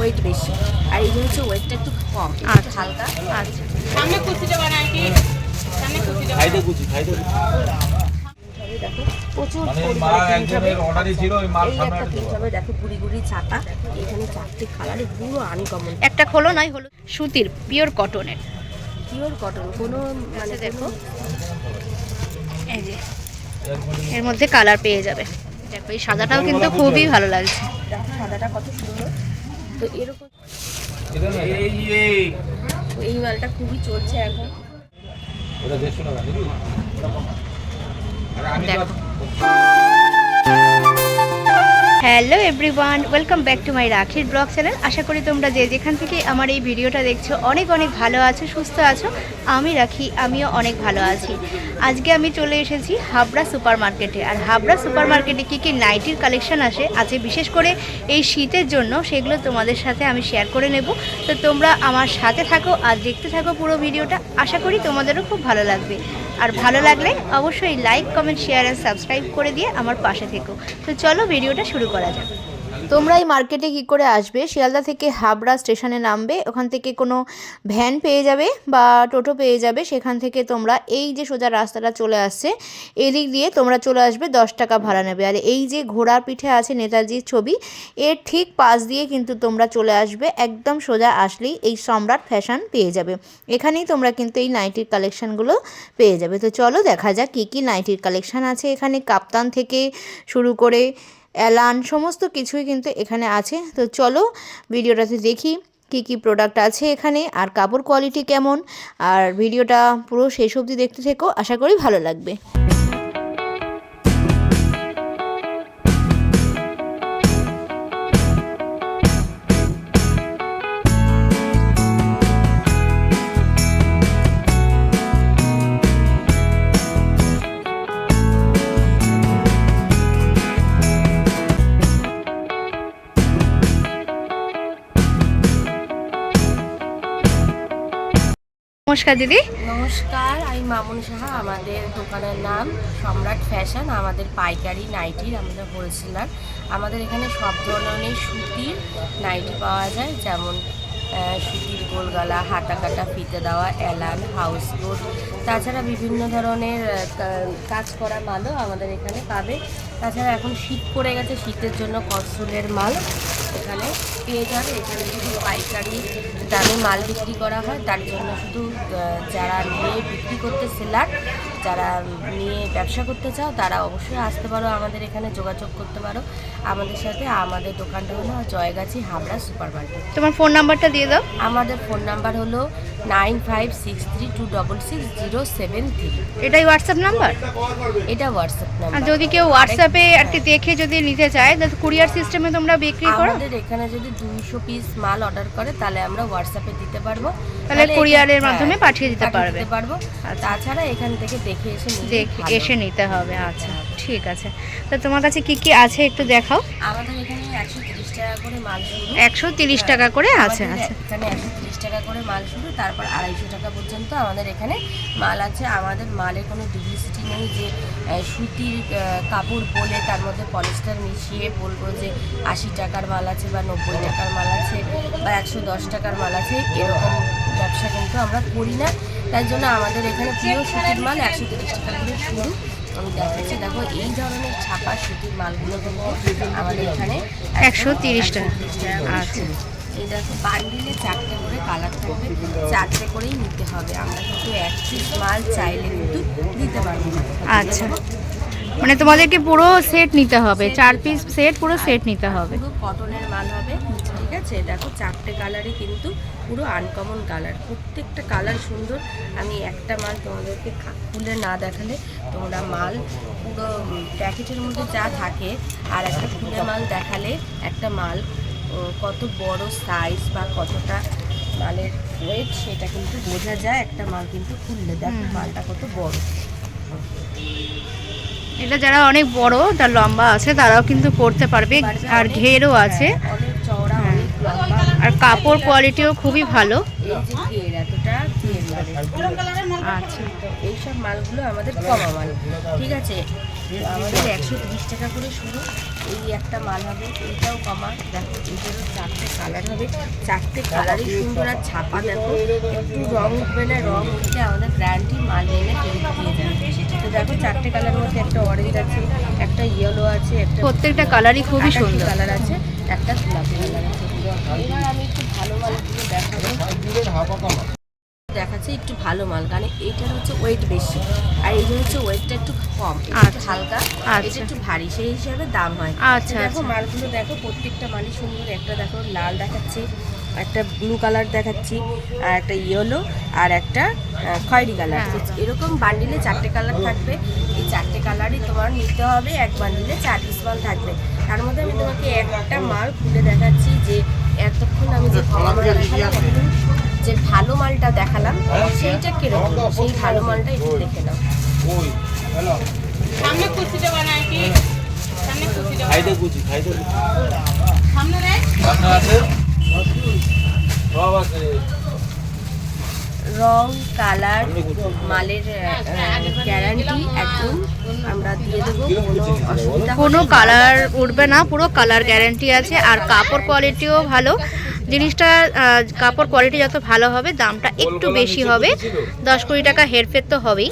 Wait বেশি। আর এই হচ্ছে ওয়েটটা একটু কম আচ্ছা। হালকা। আচ্ছা। সামনে কুচিটা বানাই কি? সামনে কুচিটা খাইতে গুছি খাইতে দেখো প্রচুর মানে দেখো গুড়ি গুড়ি ছাতা এখানে চারটে কালারে পুরো আনকমন একটা খোলো নয় হলো। সুতির পিওর কটনের পিওর কটন কোনো মানে দেখো। দেখো এই যে এর মধ্যে কালার পেয়ে যাবে। দেখো এই সাদাটাও কিন্তু খুবই ভালো লাগছে। দেখো সাদাটা কত সুন্দর। তো এরকম এই মালটা খুবই চলছে এখন দেখো। Hello everyone welcome back to my রাখির ব্লগ চ্যানেল আশা করি তোমরা যে যেখান থেকে আমার এই ভিডিওটা দেখছ, অনেক অনেক ভালো আছো, সুস্থ আছো। আমি রাখি, আমিও অনেক ভালো আছি। আজকে আমি চলে এসেছি হাবড়া সুপার মার্কেটে আর হাবড়া সুপার মার্কেটে কী কী নাইটির কালেকশন আসে, আজকে বিশেষ করে এই শীতের জন্য সেগুলো তোমাদের সাথে আমি শেয়ার করে নেব। তো তোমরা আমার সাথে থাকো আর দেখতে থাকো পুরো ভিডিওটা। আশা করি তোমাদেরও খুব ভালো লাগবে। আর ভালো লাগলে অবশ্যই like, comment, share and subscribe করে দিয়ে আমার পাশে থেকো। তো চলো, ভিডিওটা শুরু করা যাক। তোমরা এই মার্কেটে কি করে আসবে? শিয়ালদা থেকে হাবড়া স্টেশনে নামবে, ওখান থেকে কোনো ভ্যান পেয়ে যাবে বা টোটো পেয়ে যাবে, সেখান থেকে তোমরা এই যে সোজা রাস্তাটা চলে আসছে, এদিক দিয়ে তোমরা চলে আসবে, দশ টাকা ভাড়া নেবে। আর এই যে ঘোড়ার পিঠে আছে নেতাজির ছবি, এর ঠিক পাশ দিয়ে কিন্তু তোমরা চলে আসবে, একদম সোজা আসলেই এই সম্রাট ফ্যাশন পেয়ে যাবে। এখানেই তোমরা কিন্তু এই নাইটির কালেকশানগুলো পেয়ে যাবে। তো চলো দেখা যাক কী কী নাইটির কালেকশান আছে এখানে। কাপ্তান থেকে শুরু করে অ্যালান, সমস্ত কিছুই কিন্তু এখানে আছে। তো চলো ভিডিওটাতে দেখি কি কি প্রোডাক্ট আছে এখানে, আর কাপড় কোয়ালিটি কেমন। আর ভিডিওটা পুরো শেষ অবধি দেখতে থেকো, আশা করি ভালো লাগবে। নমস্কার দিদি। নমস্কার, আমি মামুন সাহা, আমাদের দোকানের নাম সম্রাট ফ্যাশন, আমাদের পাইকারি নাইটির আমাদের হোলসেলার আমাদের এখানে সব ধরনের সুতির নাইটি পাওয়া যায়, যেমন সুতির গোলগলা হাতা কাটা ফিতে দেওয়া, এলান, হাউস কোট তাছাড়া বিভিন্ন ধরনের কাজ করা মালও আমাদের এখানে পাবে। তাছাড়া এখন শীত পড়ে গেছে, শীতের জন্য কসুলের মাল এখানে পেয়ে যাবে এখানে শুধু পাইকারি দামে মাল বিক্রি করা হয়। তার জন্য শুধু যারা নিয়ে বিক্রি করতে সেলার যারা নিয়ে ব্যবসা করতে চাও তারা অবশ্যই আসতে পারো আমাদের এখানে যোগাযোগ করতে পারো। আমাদের সাথে আমাদের দোকানটা হলো জয়গাছি হাবড়া সুপার মার্কেট তোমার ফোন নাম্বারটা দিয়ে দাও। আমাদের ফোন নাম্বার হলো nine five six three two double six zero seven three. এটাই হোয়াটসঅ্যাপ নাম্বার? এটা হোয়াটসঅ্যাপ আর নাম্বার যদি কেউ হোয়াটসঅ্যাপে আর কি দেখে যদি নিতে চায় তাহলে কুরিয়ার সিস্টেমে তোমরা বিক্রি করো। আমাদের এখানে যদি দুইশো পিস মাল অর্ডার করে তাহলে আমরা হোয়াটসঅ্যাপে দিতে পারব। তাহলে কুরিয়ারের হ্যাঁ, মাধ্যমে পাঠিয়ে দিতে পারবে। পারব। আচ্ছা। তাছাড়া এখান থেকে দেখে এসে দেখ এসে নিতে হবে আচ্ছা। ঠিক আছে। তো তোমার কাছে কি কি আছে একটু দেখাও? আমাদের এখানে একশো তিরিশ টাকা করে মাল শুরু। একশো তিরিশ টাকা করে আছে আচ্ছা। এখানে একশো তিরিশ টাকা করে মাল শুরু তারপর আড়াইশো টাকা পর্যন্ত আমাদের এখানে মাল আছে। আমাদের মালে কোনো ডুপ্লিসিটি নেই যে সুতির কাপড় বলে তার মধ্যে পলিস্টার মিশিয়ে বলব যে আশি টাকার মাল আছে বা নব্বই টাকার মাল আছে বা একশো দশ টাকার মাল আছে। এরকম ব্যবসা কিন্তু আমরা করি না। তার জন্য আমাদের এখানে প্রিয় সুতির মাল একশো তিরিশ টাকা করে শুরু। আমি দেখাচ্ছি দেখো এই ধরনের ছাপা সুতির মালগুলো কিন্তু আমাদের এখানে একশো তিরিশ টাকা। আচ্ছা। এই দেখো বান্ডিলে চারটে করে কালার থাকবে। চারটে করেই নিতে হবে। আমরা কিন্তু এক পিস মাল চাইলে কিন্তু দিতে পারব আচ্ছা। মানে তোমাদেরকে পুরো সেট নিতে হবে। চার পিস সেট পুরো সেট নিতে হবে। পুরো কটনের মাল হবে ঠিক আছে? দেখো চারটে কালারে কিন্তু পুরো আনকমন কালার প্রত্যেকটা কালার সুন্দর। আমি একটা মাল তোমাদেরকে খুলে না দেখালে তোমরা মাল পুরো প্যাকেটের মধ্যে যা থাকে আর একটা খুলে মাল দেখালে একটা মাল কত বড় সাইজ বা কতটা মালের ওয়েট সেটা কিন্তু বোঝা যায়। একটা মাল কিন্তু খুললে দেখো মালটা কত বড়। এটা যারা অনেক বড় যার লম্বা আছে তারাও কিন্তু করতে পারবে। আর ঘেরও আছে। হ্যাঁ, অনেক চওড়া হ্যাঁ। অনেক লম্বা আর কাপড় কোয়ালিটিও খুবই ভালো। আচ্ছা এইসব মালগুলো আমাদের কমা মাল। ঠিক আছে? আমাদের একশো তিরিশ টাকা করে শুরু। এই একটা মাল হবে এইটাও কমা। দেখো এটারও চারটে কালার হবে। চারটে কালারই সুন্দর আর ছাপা দেখো। একটু রং উঠবে না রং উঠলে আমাদের গ্যারান্টি মাল এনে দিয়ে যাবে। তো দেখো চারটে কালারের মধ্যে একটা অরেঞ্জ আছে একটা ইয়েলো আছে একটা প্রত্যেকটা কালারই খুবই সুন্দর। কালার আছে একটা গোলাপি কালার আছে। এবার আমি একটু ভালো মালগুলো দেখাবো দেখাচ্ছে একটু ভালো মাল কারণ এইটার হচ্ছে ওয়েট বেশি আর এইটা হচ্ছে ওয়েটটা একটু কম একটু আচ্ছা। হালকা আচ্ছা। এটা একটু ভারী সেই হিসাবে দাম হয় আচ্ছা, দেখো আচ্ছা। মালগুলো দেখো প্রত্যেকটা মালই সুন্দর একটা দেখো লাল দেখাচ্ছি একটা ব্লু কালার দেখাচ্ছি আর একটা ইয়েলো আর একটা খয়েরি কালার হ্যাঁ। এরকম বান্ডিলে চারটে কালার থাকবে এই চারটে কালারই তোমার নিতে হবে এক বান্ডিলে চার পিস মাল থাকবে তার মধ্যে আমি তোমাকে একটা মাল খুলে দেখাচ্ছি যে এতক্ষণ আমি যে যে ভালো মালটা দেখালাম সেইটা কীরকম? সেই ভালো মালটা একটু দেখে নাও। সামনে কুচিটা বানায় কি? সামনে কুচিটা খাইতে গুছি খাইতে সামনে রে। আছে? সব আছে। রং কালার মালের গ্যারান্টি একদম আমরা দিয়ে দেবো। কোনো অসুবিধা কোনো কালার উঠবে না পুরো কালার গ্যারান্টি আছে। আর কাপড় কোয়ালিটিও ভালো। জিনিসটা কাপড় কোয়ালিটি যত ভালো হবে দামটা একটু বেশি হবে। দশ কুড়ি টাকা হেরফের তো হবেই।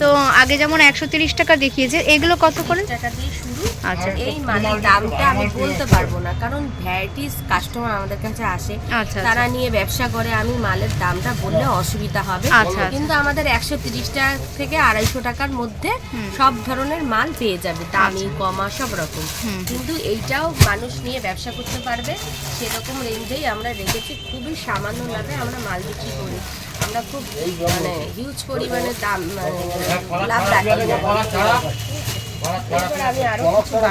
তো আগে যেমন একশো তিরিশ টাকা দেখিয়েছে এগুলো কত করে? টাকা দিয়ে আচ্ছা। এই মালের দামটা আমি বলতে পারব না কারণ ভ্যারাইটিস কাস্টমার আমাদের কাছে আসে আচ্ছা, তারা নিয়ে ব্যবসা করে আমি মালের দামটা বললে অসুবিধা হবে। আচ্ছা, আচ্ছা। কিন্তু আমাদের একশো তিরিশ টাকা থেকে আড়াইশো টাকার মধ্যে সব ধরনের মাল পেয়ে যাবে দামি কমা সব রকম। আচ্ছা। কিন্তু এইটাও মানুষ নিয়ে ব্যবসা করতে পারবে সেরকম রেঞ্জেই আমরা রেখেছি খুবই সামান্য লাভে আমরা মাল বিক্রি করি। আমরা খুব মানে হিউজ পরিমাণে দাম মানে লাভ রাখি।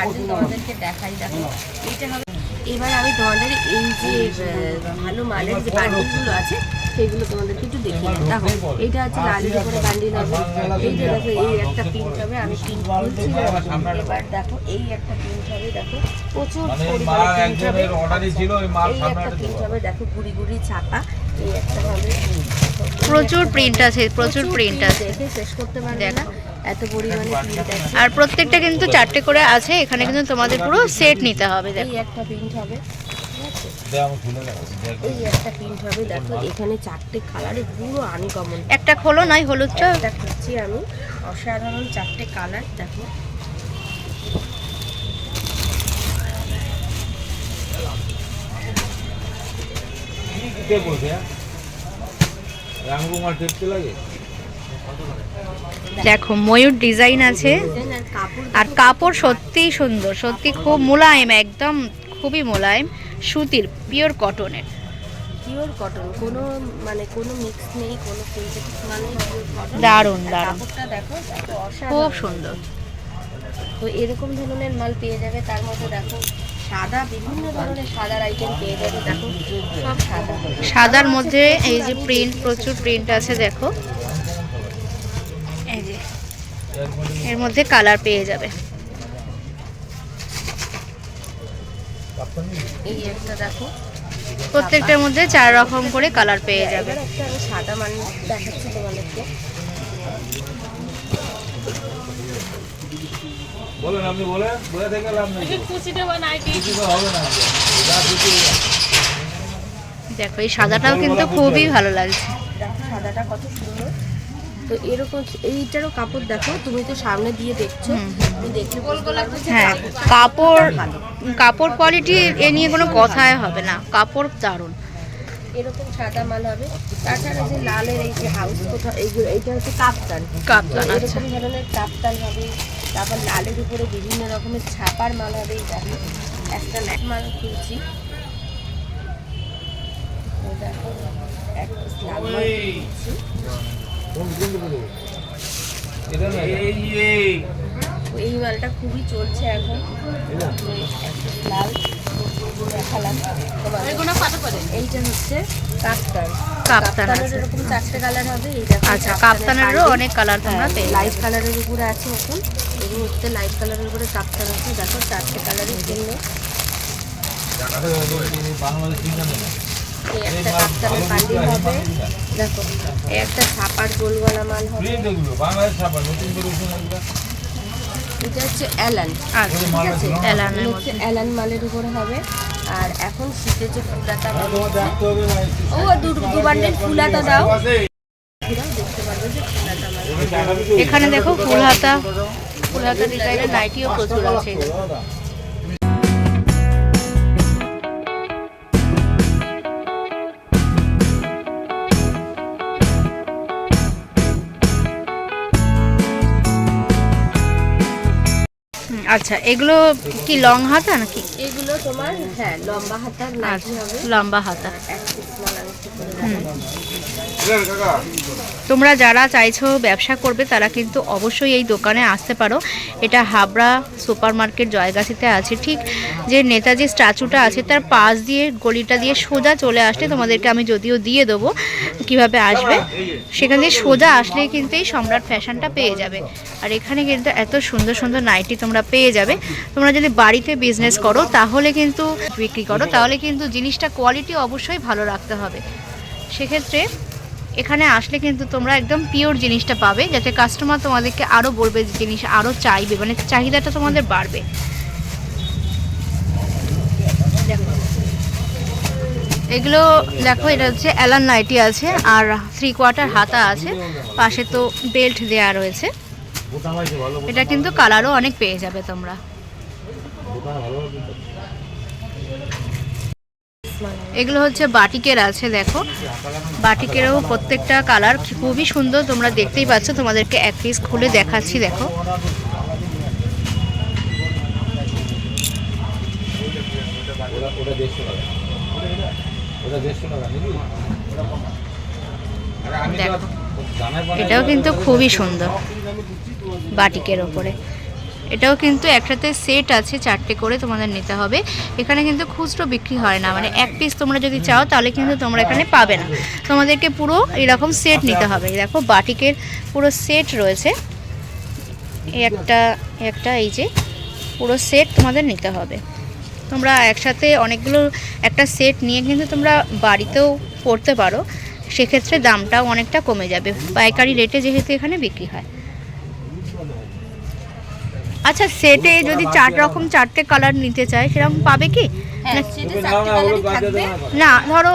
আমি তোমাদেরকে দেখাই দেখো। এইটা হবে এবার আমি তোমাদের এই যে ভালো মালের যে বান্ডিলগুলো আছে সেগুলো তোমাদেরকে একটু দেখিয়ে দিই। দেখো এইটা হচ্ছে লালের উপরে বান্ডিল হবে। এই যে দেখো এই একটা প্রিন্ট হবে আমি প্রিন্ট বলছি এবার দেখো এই একটা প্রিন্ট হবে দেখো প্রচুর মানে পরিমাণে হবে। মাল এই একটা একটা প্রিন্ট হবে দেখো গুড়ি গুড়ি ছাপা। এই একটা হবে। প্রচুর প্রিন্ট আছে প্রচুর প্রিন্ট আছে। দেখে শেষ করতে পারবে না। এত পরিমাণে আর প্রত্যেকটা কিন্তু চারটে করে আছে এখানে কিন্তু তোমাদের পুরো সেট নিতে হবে দেখো। একটা প্রিন্ট হবে। একটা প্রিন্ট হবে দেখো এখানে চারটে কালারে পুরো আনকমন একটা খোলো নয় হলুদটা খুঁজছি আমি। অসাধারণ চারটে কালার দেখো। কে বলছে? রামকুমার টেপতে লাগে? দেখো ময়ূর ডিজাইন আছে। আর কাপড় সত্যিই সুন্দর সত্যি খুব মোলায়েম একদম খুবই মোলায়েম। সুতির পিওর কটনের পিওর কটন কোনো মানে কোনো মিক্স নেই কোনো সিনথেটিক মাল পিওর কটন দারুণ, দারুণ। কাপড়টা দেখো খুব সুন্দর। তো এরকম ধরনের মাল পেয়ে যাবে তার মধ্যে দেখো সাদা বিভিন্ন ধরনের সাদার আইটেম পেয়ে যাবে দেখো সব সাদা। সাদার মধ্যে এই যে প্রিন্ট প্রচুর প্রিন্ট আছে দেখো। এর মধ্যে কালার পেয়ে যাবে। এই একটা দেখো। প্রত্যেকটার মধ্যে চার রকম করে কালার পেয়ে যাবে। সাদা মান দেখাচ্ছি তোমাদেরকে। বলেন আপনি বলেন বলে থেকে লাভ নেই এই কুচিটা বানায় কি কিছু তো। হবে না দেখো এই সাদাটাও কিন্তু খুবই ভালো লাগছে। সাদাটা কত সুন্দর। তো এরকম এইটারও কাপড় দেখো তুমি তো সামনে দিয়ে দেখছ। দেখলে হ্যাঁ কাপড় কাপড় কোয়ালিটি এ নিয়ে কোনো কথাই হবে না কাপড় দারুণ। এরকম সাদা মাল হবে। তাছাড়া যে লালের এই যে হাউস কোথাও এইগুলো এইটা হচ্ছে কাপ্তান। কাপ্তান, তো আচ্ছা। এরকম ধরনের কাপ্তান হবে তারপর লালের উপরে বিভিন্ন রকমের ছাপার মাল হবে এই দেখো। একটা মাল এই দেখো এক লাল মাল তুলছি এই মালটা খুবই চলছে এখন। লাল। দেখালাম। এগুলো এইটা হচ্ছে কাপ্তান। কাপ্তান এরকম চারটে কালার হবে এই দেখো আচ্ছা কাপ্তানেরও অনেক কালার তোমরা লাইট কালারের উপরে আছে এখন। এই মুহূর্তে লাইট কালারের উপরে কাপ্তান আছে। দেখো চারটে কালারের জন্য একটা কাপ্তানের বান্ডিল হবে দেখো একটা ছাপার গোলগলা মাল হবে। এটা? হচ্ছে অ্যালান। আচ্ছা ঠিক আছে হচ্ছে অ্যালান মালের উপরে হবে। আর এখন শীতের যে ফুলাটা তোমার দেখতে হবে না ও দু দু ফুলাটা দাও। এখানে দেখো ফুল হাতা ফুল হাতা ডিজাইনের নাইটিও প্রচুর আছে। আচ্ছা এগুলো কি লং হাতা নাকি? এগুলো তোমার হ্যাঁ লম্বা হাতার নাইটি আচ্ছা হবে? লম্বা হাতা। করে হুম। তোমরা যারা চাইছো ব্যবসা করবে, তারা কিন্তু অবশ্যই এই দোকানে আসতে পারো। এটা হাবড়া সুপার মার্কেট জয়গাছিতে আছে, ঠিক? যে নেতাজি স্ট্যাচুটা আছে, তার পাশ দিয়ে, গলিটা দিয়ে সোজা চলে আসলে তোমাদেরকে আমি যদিও দিয়ে দেবো কীভাবে আসবে। সেখান দিয়ে সোজা আসলেই কিন্তু এই সম্রাট ফ্যাশনটা পেয়ে যাবে। আর এখানে কিন্তু এত সুন্দর সুন্দর নাইটি তোমরা পেয়ে যাবে। তোমরা যদি বাড়িতে বিজনেস করো, তাহলে কিন্তু বিক্রি করো, তাহলে কিন্তু জিনিসটা কোয়ালিটি অবশ্যই ভালো রাখতে হবে। সেক্ষেত্রে এখানে আসলে কিন্তু তোমরা একদম পিওর জিনিসটা পাবে, যাতে কাস্টমার তোমাদেরকে আরও বলবে যে জিনিস আরও চাইবে মানে চাহিদাটা তোমাদের বাড়বে। এগুলো দেখো, এটা হচ্ছে অ্যালান নাইটি আছে, আর থ্রি কোয়ার্টার হাতা আছে, পাশে তো বেল্ট দেওয়া রয়েছে। এটা কিন্তু কালারও অনেক পেয়ে যাবে তোমরা। এগুলো হচ্ছে বাটিকের আছে, দেখো বাটিকেরও প্রত্যেকটা কালার খুবই সুন্দর, তোমরা দেখতেই পাচ্ছ, তোমাদেরকে এক পিস খুলে দেখাচ্ছি, দেখো দেখো। এটাও কিন্তু খুবই সুন্দর বাটিকের ওপরে এটাও কিন্তু একসাথে সেট আছে, চারটে করে তোমাদের নিতে হবে। এখানে কিন্তু খুচরো বিক্রি হয় না মানে এক পিস তোমরা যদি চাও তাহলে কিন্তু তোমরা এখানে পাবে না। তোমাদেরকে পুরো এরকম সেট নিতে হবে। দেখো বাটিকের পুরো সেট রয়েছে। একটা একটা, এই যে পুরো সেট তোমাদের নিতে হবে। তোমরা একসাথে অনেকগুলো একটা সেট নিয়ে কিন্তু তোমরা বাড়িতেও পড়তে পারো। সেক্ষেত্রে দামটাও অনেকটা কমে যাবে। পাইকারি রেটে যেহেতু এখানে বিক্রি হয়। আচ্ছা সেটে যদি চার রকম চারটে কালার নিতে চায় সেরকম পাবে কি? হ্যাঁ না- সেটা তুমি নাও চারটে কালারই থাকবে। না। না ধরো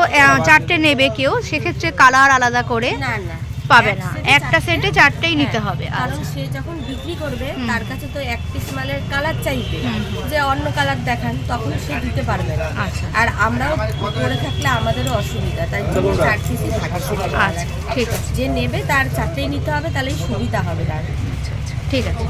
চারটে নেবে কেউ সেক্ষেত্রে কালার আলাদা করে না না। পাবে না। একটা সেটে চারটেই নিতে হ্যাঁ, হবে কারণ আচ্ছা। সে যখন বিক্রি করবে তার কাছে তো এক পিস মালের কালার চাইবে। যে অন্য কালার দেখান তখন সে দিতে পারবে না। আচ্ছা। আর আমরাও করে থাকলে আমাদেরও অসুবিধা তাই জন্য চার পিসই থাকে আচ্ছা ঠিক আছে। যে নেবে তার চারটেই নিতে হবে তাহলেই সুবিধা হবে তার। আচ্ছা আচ্ছা ঠিক আছে।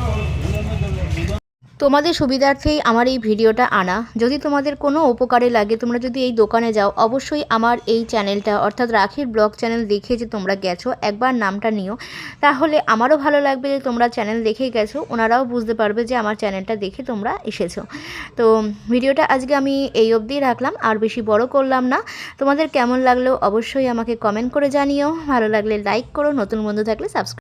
তোমাদের সুবিধার্থেই আমার এই ভিডিওটা আনা। যদি তোমাদের কোনো উপকারে লাগে, তোমরা যদি এই দোকানে যাও, অবশ্যই আমার এই চ্যানেলটা, অর্থাৎ রাখির ব্লগ চ্যানেল দেখে যে তোমরা গেছো, একবার নামটা নিও। তাহলে আমারও ভালো লাগবে যে তোমরা চ্যানেল দেখেই গেছো, ওনারাও বুঝতে পারবে যে আমার চ্যানেলটা দেখে তোমরা এসেছ। তো ভিডিওটা আজকে আমি এই অবধি রাখলাম, আর বেশি বড় করলাম না। তোমাদের কেমন লাগল অবশ্যই আমাকে কমেন্ট করে জানিও। ভালো লাগলে লাইক করো, নতুন বন্ধু থাকলে সাবস্ক্রাইব